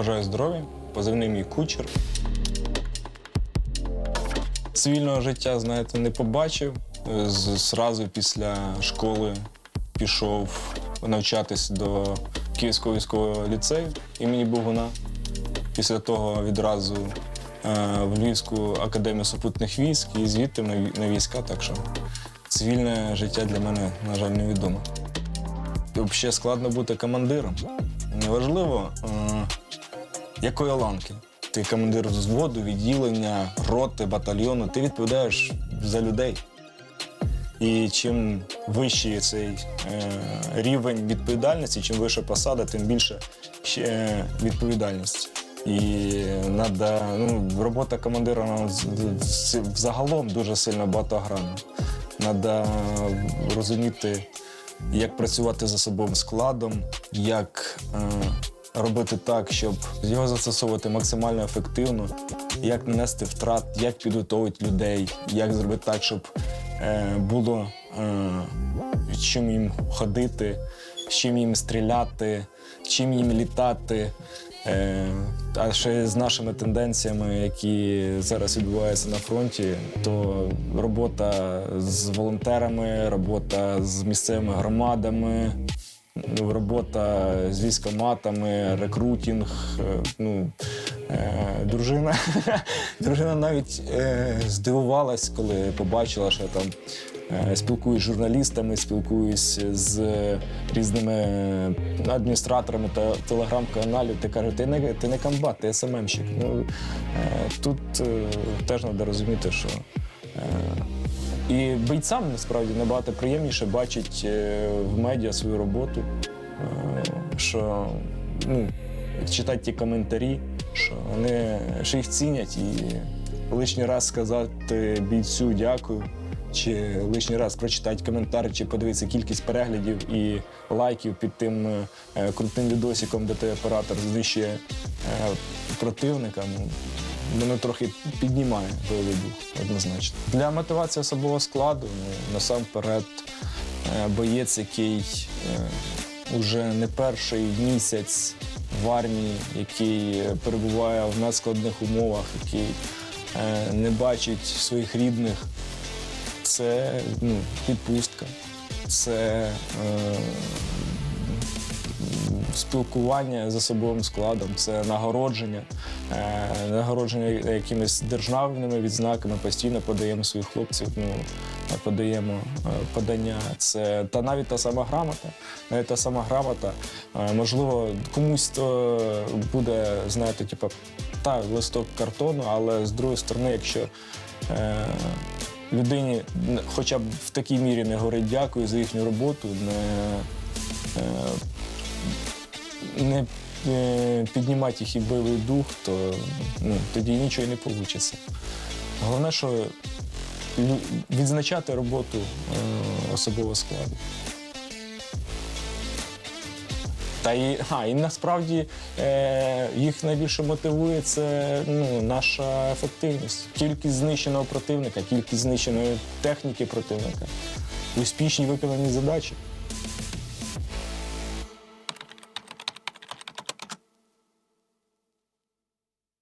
Бажаю здоров'я, позивний мій кучер. Цивільного життя, знаєте, не побачив. Зразу після школи пішов навчатись до Київського військового ліцею імені Богуна. Після того відразу е, в Львівську академію супутних військ і звідти на війська. Так що цивільне життя для мене, на жаль, невідомо. Взагалі складно бути командиром. Неважливо, е, якої ланки. Ти командир взводу, відділення, роти, батальйону. Ти відповідаєш за людей. І чим вищий цей е, рівень відповідальності, чим вища посада, тим більше ще відповідальність. І надо, ну, робота командира взагалом дуже сильно багатогранна. Треба розуміти, як працювати з особовим складом, як е, робити так, щоб його застосовувати максимально ефективно, як не нести втрат, як підготовити людей, як зробити так, щоб е, було е, чим їм ходити, чим їм стріляти, чим їм літати. Е, а ще з нашими тенденціями, які зараз відбуваються на фронті, то робота з волонтерами, робота з місцевими громадами, робота з військоматами, рекрутінг. е, Ну, е, дружина, дружина навіть е, здивувалась, коли побачила, що я там спілкуюсь з журналістами, спілкуюсь з різними адміністраторами та телеграм-каналів. Ти каже, ти не, ти не комбат, ти СММщик. Ну, тут теж треба розуміти, що. І бійцям насправді набагато приємніше бачить е, в медіа свою роботу, е, що ну, читати ті коментарі, що вони що їх цінять і лишній раз сказати бійцю дякую, чи лишній раз прочитати коментар, чи подивитися кількість переглядів і лайків під тим е, крутим відосиком, де той оператор знищує противника. Ну, воно трохи піднімає бойовий дух, однозначно. Для мотивації особового складу ну, насамперед е, боєць, який вже не перший місяць в армії, який е, перебуває в надскладних умовах, який е, не бачить своїх рідних, це ну, відпустка, це е, спілкування з особовим складом, це нагородження, е, нагородження якимись державними відзнаками. Постійно подаємо своїх хлопців. Ну, подаємо е, подання. Це та навіть та сама грамота. Навіть та сама грамота. е, Можливо, комусь то буде, знаєте, типу, та листок картону, але з другої сторони, якщо людині хоча б в такій мірі не говорить дякую за їхню роботу, не, не е, піднімати їх і бойовий дух, то ну, тоді нічого і не вийде. Головне, що відзначати роботу е, особового складу. Та і, а, і насправді е, їх найбільше мотивує це ну, наша ефективність. Кількість знищеного противника, кількість знищеної техніки противника, успішні виконані задачі.